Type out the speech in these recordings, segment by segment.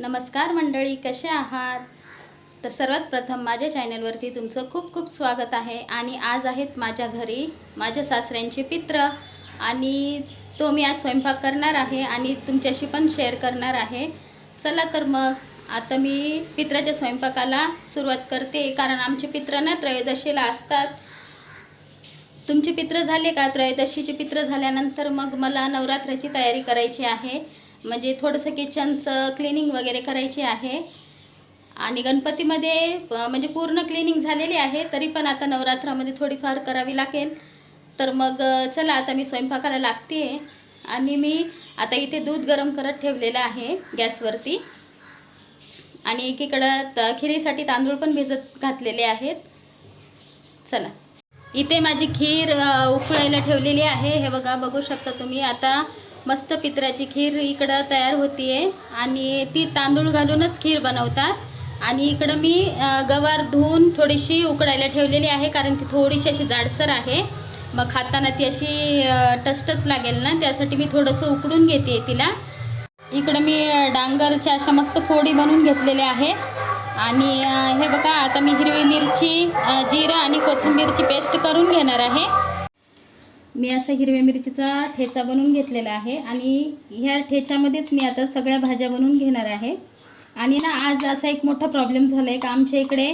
नमस्कार मंडळी कसे आहात? तर सर्वात प्रथम माझ्या चॅनलवरती तुमचं खूप खूप स्वागत आहे आणि आज आहेत माझ्या घरी माझ्या सासऱ्यांचे पित्र आणि तो मी आज स्वयंपाक करणार आहे आणि तुमच्याशी पण शेअर करणार आहे. चला तर मग आता मी पित्राच्या स्वयंपाकाला सुरुवात करते. कारण आमचे पित्र ना त्रयोदशीला असतात. तुमचे पित्र झाले का? त्रयोदशीचे पित्र झाल्यानंतर मग मला नवरात्राची तयारी करायची आहे. म्हणजे थोडंसं किचनचं क्लिनिंग वगैरे करायची आहे. आणि गणपतीमध्ये म्हणजे पूर्ण क्लिनिंग झालेली आहे तरी पण आता नवरात्रामध्ये थोडीफार करावी लागेल. तर मग चला आता मी स्वयंपाकाला लागते. आणि मी आता इथे दूध गरम करत ठेवलेलं आहे गॅसवरती. आणि एकीकडं त खिरीसाठी तांदूळ पण भिजत घातलेले आहेत. चला. इथे माझी खीर उकळायला ठेवलेली आहे. हे बघा बघू शकता तुम्ही आता. मस्त पित्राची खीर इकडं तयार होतीये. आणि ती तांदूळ घालूनच खीर बनवतात. आणि इकडं मी गवार धुवून थोडीशी उकडायला ठेवलेली आहे कारण ती थोडीशी अशी जाडसर आहे. मग खाताना ती अशी टस्टच टचटच लागेल ना त्यासाठी मी थोडंसं उकडून घेते तिला. इकडं मी डांगरच्या अशा मस्त फोडी बनवून घेतलेल्या आहे आणि हे बघा आता मी हिरवी मिरची जिरं आणि कोथिंबीरची पेस्ट करून घेणार आहे. मी असं हिरव्या मिरचीचा ठेचा बनवून घेतलेला आहे आणि ह्या ठेच्यामध्येच मी आता सगळ्या भाज्या बनवून घेणार आहे. आणि ना आज असा एक मोठा प्रॉब्लेम झाला आहे का आमच्या इकडे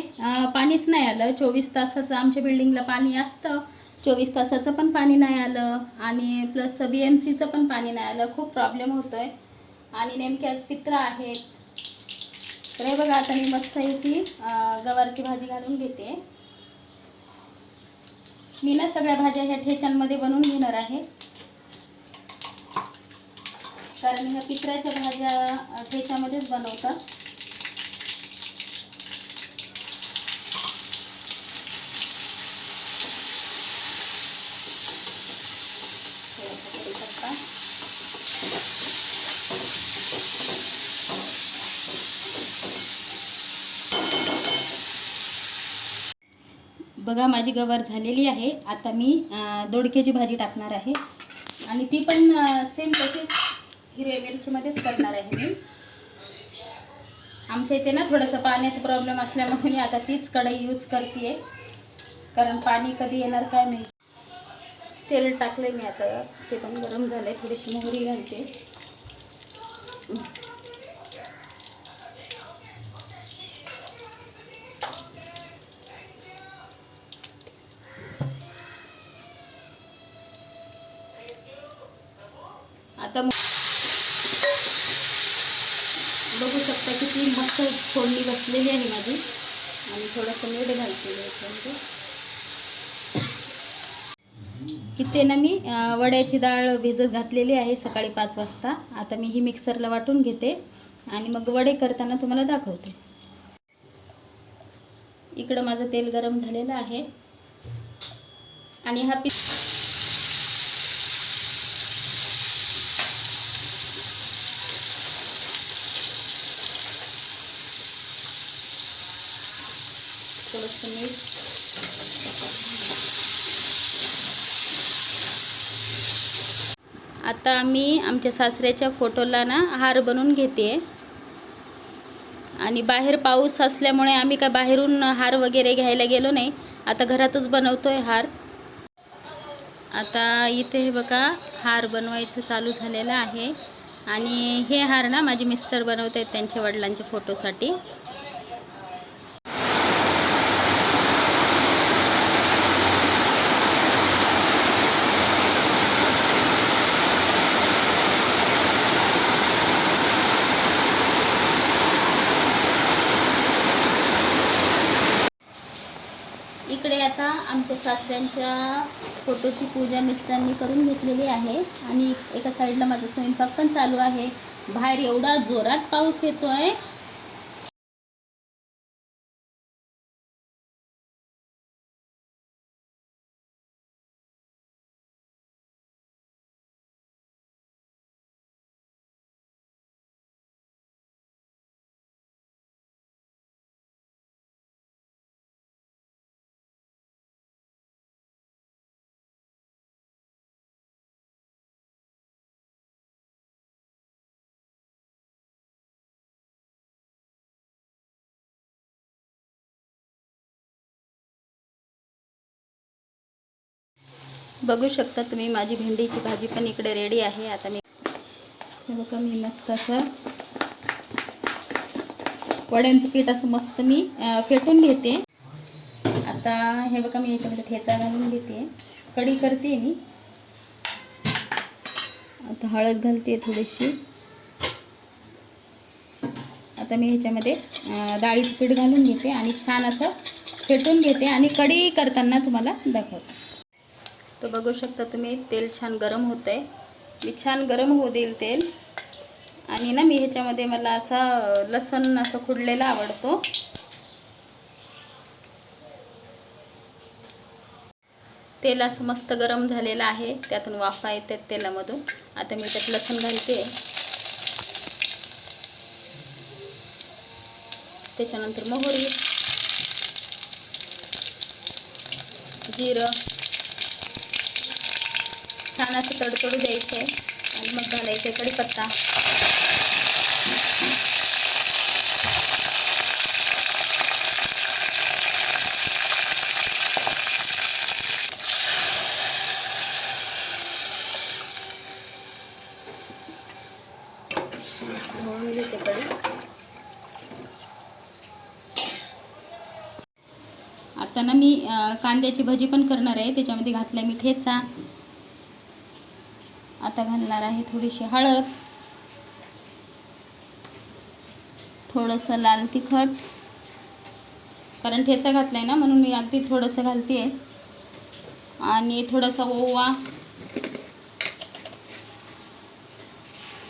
पाणीच नाही आलं. चोवीस तासाचं आमच्या बिल्डिंगला पाणी असतं. चोवीस तासाचं पण पाणी नाही आलं. आणि प्लस बी एम सीचं पण पाणी नाही आलं. खूप प्रॉब्लेम होतो आहे आणि नेमके आज पित्र आहेत. तर हे बघा आता मी मस्त याची गवारची भाजी घालून घेते. मी ना सगळ्या भाज्या ह्या ठेच्यांमध्ये बनवून घेणार आहे. कारण ह्या पित्राच्या भाज्या ठेच्यामध्येच बनवतात. बघा माझी गवार झालेली आहे. आता मी दोडक्याची भाजी टाकणार आहे. आणि ती पण सेम तशीच हिरव्या मिरचीमध्येच करणार आहे मी. आमच्या इथे ना थोडंसं पाण्याचा प्रॉब्लेम असल्यामुळे मी आता तीच कढई यूज करते कारण पाणी कधी येणार काय माहिती. तेल टाकले मी आता. ते पण गरम झालं आहे थोडीशी मोहरी घालते. आता मग बघू शकता किती मस्त फोडणी बसलेली आहे माझी. आणि थोडंसं मीठ घालते याच्यामध्ये इथे. ना मी वड्याची डाळ भिजत घातलेली आहे सकाळी पाच वाजता. आता मी ही मिक्सरला वाटून घेते आणि मग वडे करताना तुम्हाला दाखवते. इकडं माझं तेल गरम झालेलं आहे. आणि हा पि थोडंसं मीठ आता आम्ही आमच्या सासऱ्याच्या फोटोला ना हार बनवून घेते. आणि बाहेर पाऊस असल्यामुळे आम्ही काय बाहेरून हार वगैरे घ्यायला गेलो नाही. आता घरातच बनवतो आहे हार. आता इथे हे बघा हार बनवायचं चालू झालेलं आहे. आणि हे हार ना माझे मिस्टर बनवत आहेत त्यांच्या वडिलांच्या फोटोसाठी इकडे आता आमच्या सासऱ्यांच्या फोटोची पूजा मिस्टरांनी करून घेतलेली आहे आणि एका साईडला माझा स्वयंपाक पण चालू आहे. बाहेर एवढा जोरात पाऊस येतो आहे बघू शकता तुम्ही माझी भेंडीची भाजी पण इकडे रेडी आहे. आता मी हे बघा मी मस्त असं वड्यांचं पीठ असं मस्त मी फेटून घेते. आता हे बघा मी याच्यामध्ये ठेचा घालून घेते. कढी करते मी. आता हळद घालते थोडीशी. आता मी ह्याच्यामध्ये डाळीचं पीठ घालून घेते आणि छान असं फेटून घेते आणि कढी करताना तुम्हाला दाखवते. तर बघू शकता तुम्ही तेल छान गरम होतं आहे मी छान गरम होऊ देईल तेल. आणि ना मी ह्याच्यामध्ये मला असा लसण असं खुडलेला आवडतो. तेल असं मस्त गरम झालेलं आहे. त्यातून वाफा येतात तेलामधून. आता मी त्यात लसूण घालते. त्याच्यानंतर मोहरी जिरं छान असं तडतडू द्यायचं आहे आणि मग घालायचं आहे कडीपत्ता आता ना मी कांद्याची भजी पण करणार आहे. त्याच्यामध्ये घातलाय मी ठेचा. आता घालणार आहे थोडीशी हळद. थोडंसं लाल तिखट. कारण ठेचा घातला आहे ना म्हणून मी अगदी थोडंसं घालते आणि थोडासा ओवा.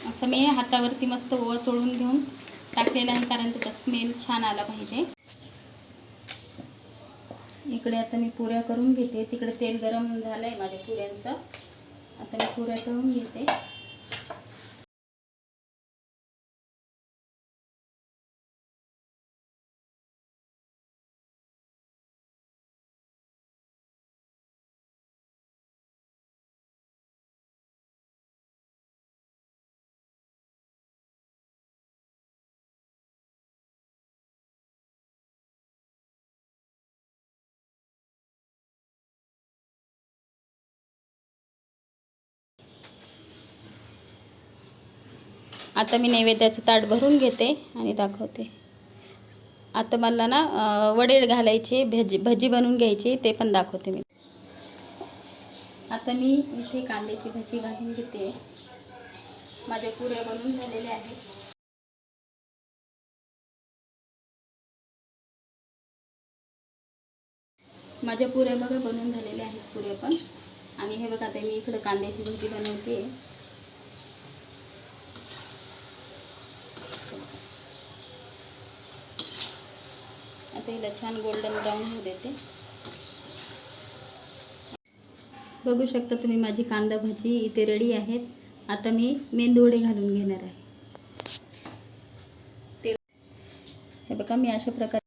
असं मी हातावरती मस्त ओवा चोळून घेऊन टाकलेला आहे कारण त्याचा स्मेल छान आला पाहिजे. इकडे आता मी पुऱ्या करून घेते. तिकडे तेल गरम झालं आहे माझ्या पुऱ्यांचं. आता मी पुऱ्या करून घेते. आता मी नैवेद्याचं ताट भरून घेते आणि दाखवते. आता मला ना वडेल घालायचे भजी भजी बनवून घ्यायची ते पण दाखवते मी. आता मी इथे कांद्याची भजी घालून घेते. माझ्या पुऱ्या बनवून झालेल्या आहेत. माझ्या पुऱ्या बघा बनवून झालेल्या आहेत पुऱ्या पण. आणि हे बघा आता मी इकडं कांद्याची भजी बनवते. आता हिला छान गोल्डन ब्राऊन होऊ देते. बघू शकता तुम्ही माझी कांदा भजी इथे रेडी आहेत. आता मी मेंदूवडे घालून घेणार आहे. ते हे बघा मी अशा प्रकारे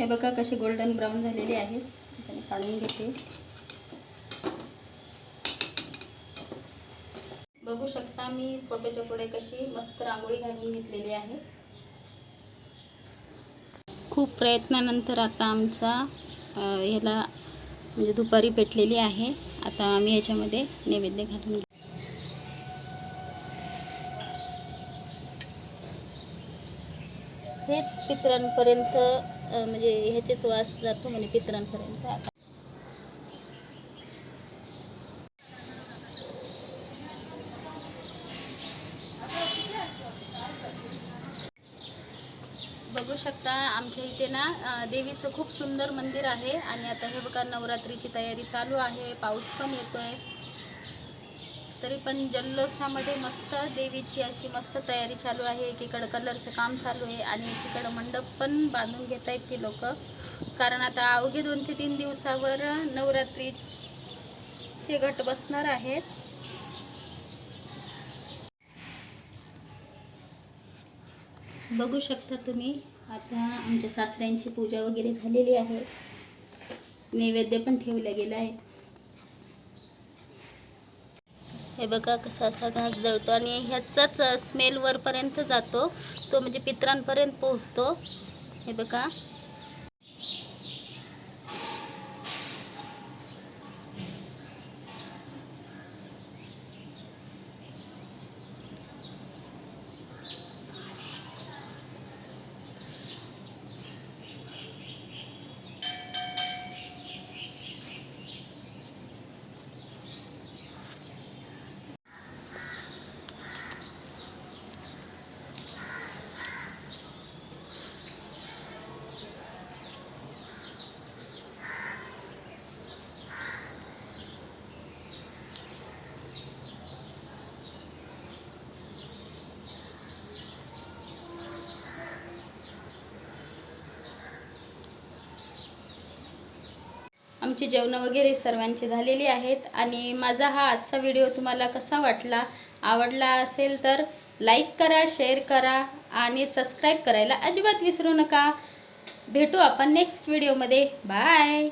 हे बघा कसे गोल्डन ब्राऊन झालेले आहेत आता काढून घेते. बघू शकता मी फोटोच्या पुढे कशी मस्त रांगोळी घालून घेतलेली आहे. खूप प्रयत्नानंतर आता आमचा ह्याला म्हणजे दुपारी पेटलेली आहे. आता आम्ही ह्याच्यामध्ये नैवेद्य घालून घेऊ. हेच पितरांपर्यंत म्हणजे ह्याचेच वास जातो म्हणजे पितरांपर्यंत. आता बघू शकता आमच्या इथे ना देवीचं खूप सुंदर मंदिर आहे. आणि आता हे बघा नवरात्रीची तयारी चालू आहे. पाऊस पण येतोय. तरी पण जल्लोषामध्ये मस्त देवीची अशी मस्त तयारी चालू आहे. एकीकडं कलरचं काम चालू आहे आणि एकीकडं मंडप पण बांधून घेत आहेत ती लोक. कारण आता अवघे दोन ते तीन दिवसावर नवरात्रीचे घट बसणार आहेत. बघू शकता तुम्ही आता आमच्या सासऱ्यांची पूजा वगैरे झालेली आहे. नैवेद्य पण ठेवलं गेला आहे हे बघा कसा असा घास जळतो आणि ह्याचाच स्मेल वरपर्यंत जातो. तो म्हणजे पित्रांपर्यंत पोहोचतो. हे बघा. आमची जेवणं वगैरे सर्वांची झालेली आहेत आणि माझा हा आजचा व्हिडिओ तुम्हाला कसा वाटला आवडला असेल तर लाईक करा शेअर करा आणि सबस्क्राईब करायला अजिबात विसरू नका. भेटू आपण नेक्स्ट व्हिडिओमध्ये. बाय!